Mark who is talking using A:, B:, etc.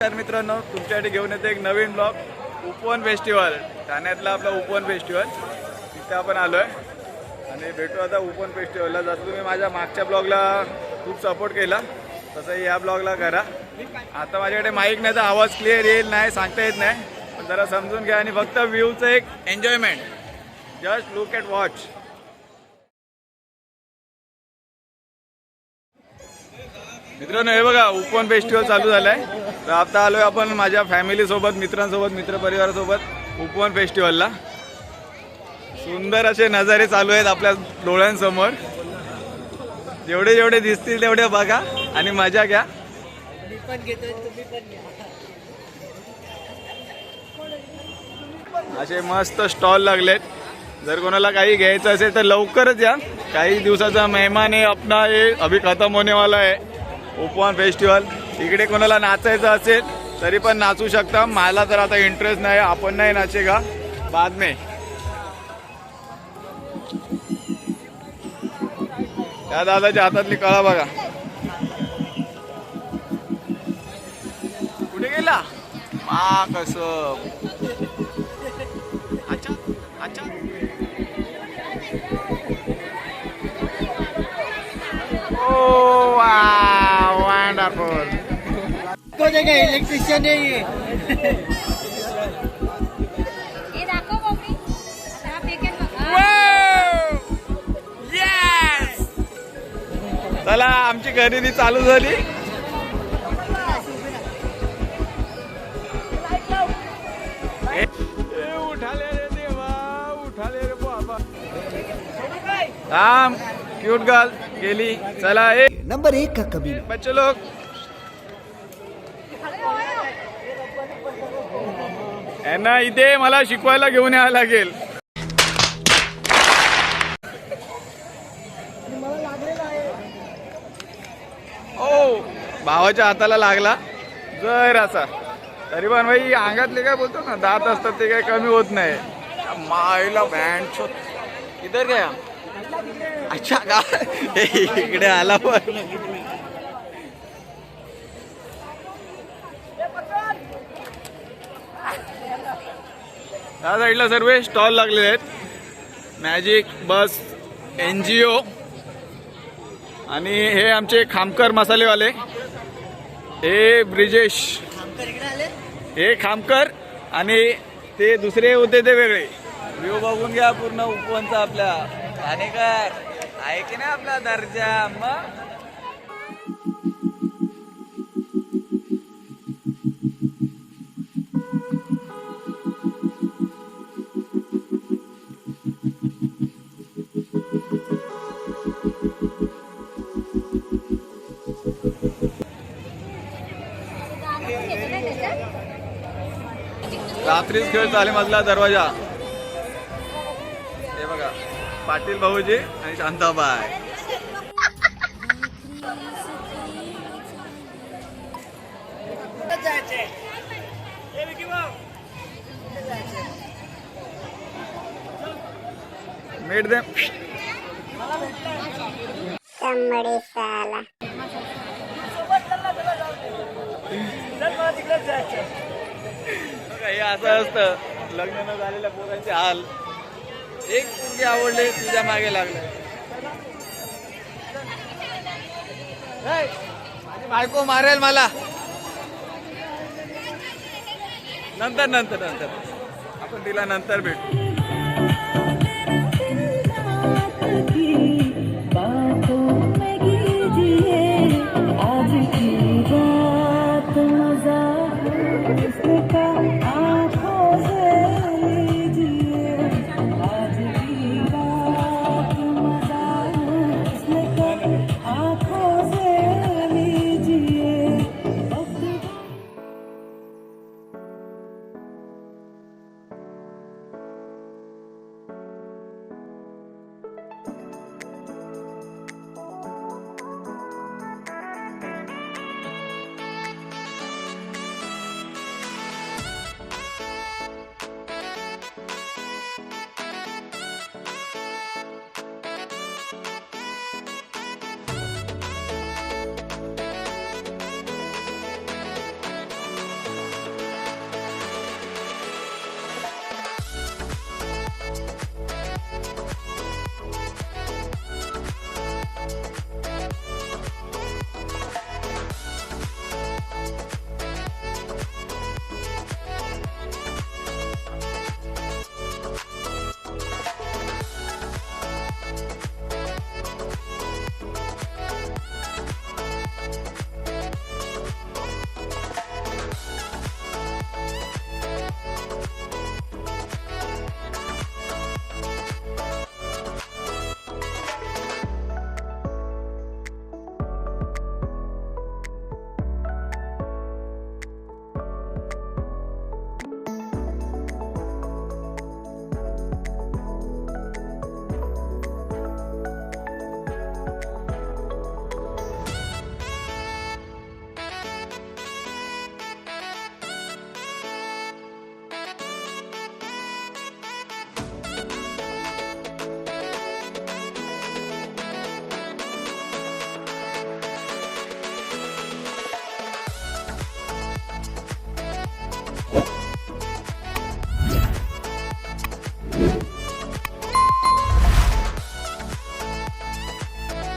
A: तर मित्रांनो तुमच्यासाठी घेऊन येते एक नवीन ब्लॉग उपवन फेस्टिवल ठाण्यातला आपला उपवन फेस्टिवल तिथे आपण आलो आहे आणि भेटू आता उपवन फेस्टिवलला जसं तुम्ही माझ्या मागच्या ब्लॉगला खूप सपोर्ट केला तसंही या ब्लॉगला करा. आता माझ्याकडे माईक नाही तर आवाज क्लिअर येईल नाही सांगता येत नाही. पण जरा समजून घ्या. आणि फक्त व्ह्यूचं एक enjoyment just look at watch मित्रांनो हे बघा उपवन फेस्टिवल चालू झालंय. तर आता आलोय आपण माझ्या फॅमिलीसोबत मित्रांसोबत मित्रपरिवारासोबत उपवन फेस्टिवलला सुंदर असे नजारे चालू आहेत आपल्या डोळ्यांसमोर. जेवढे जेवढे दिसतील तेवढे बघा आणि मजा घ्या. असे मस्त स्टॉल लागलेत. जर कोणाला काही घ्यायचं असेल तर लवकरच या. काही दिवसाचा मेहमान आहे आपला हे अभि खतम होने वाला आहे. उपवन फेस्टिवल. इकडे कोणाला नाचायचं असेल तरी पण नाचू शकता. मला तर आता इंटरेस्ट नाही आपण नाही नाचेगा. बाद में त्या दादाच्या हातातली कळा बघा. कुठे गेला? मा कस? अच्छा अच्छा. ओ
B: वा. इलेक्ट्रिशियन
A: चला आमची खरेदी चालू झाली उठाले रे देवा उठाले रे बाबा थांब क्यूट गर्ल गेली चला ए
B: नंबर एक का कबीर
A: बच्चे लोग यांना इथे मला शिकवायला घेऊन यावं लागेल. ओ भावाच्या हाताला लागला. जर असा तरी पण भाई अंगातले काय बोलतो ना दात असतात ते काय कमी होत नाही. मायला बँड इधर गया. अच्छा का? इकडे आला पण. या साईडला सर्व स्टॉल लागलेले आहेत. मॅजिक बस एन जी ओ आणि हे आमचे खामकर मसालेवाले. हे ब्रिजेश. हे खामकर आणि ते दुसरे होते ते वेगळे. व्ह्यू बघून घ्या पूर्ण उपवनचा आपल्या आणि काय? आहे की नाही आपला दर्जा? मग? रात्रीच खेळ चाले मधला दरवाजा. हे बघा पाटील भाऊजी आणि शांताबाई. मेट दे. हे असं असतं. लग्न न झालेल्या पोरांचे हाल. एक मुलगी आवडले तुझ्या मागे लागले. माझी बायको मारेल मला. नंतर नंतर नंतर. आपण तिला नंतर भेटू.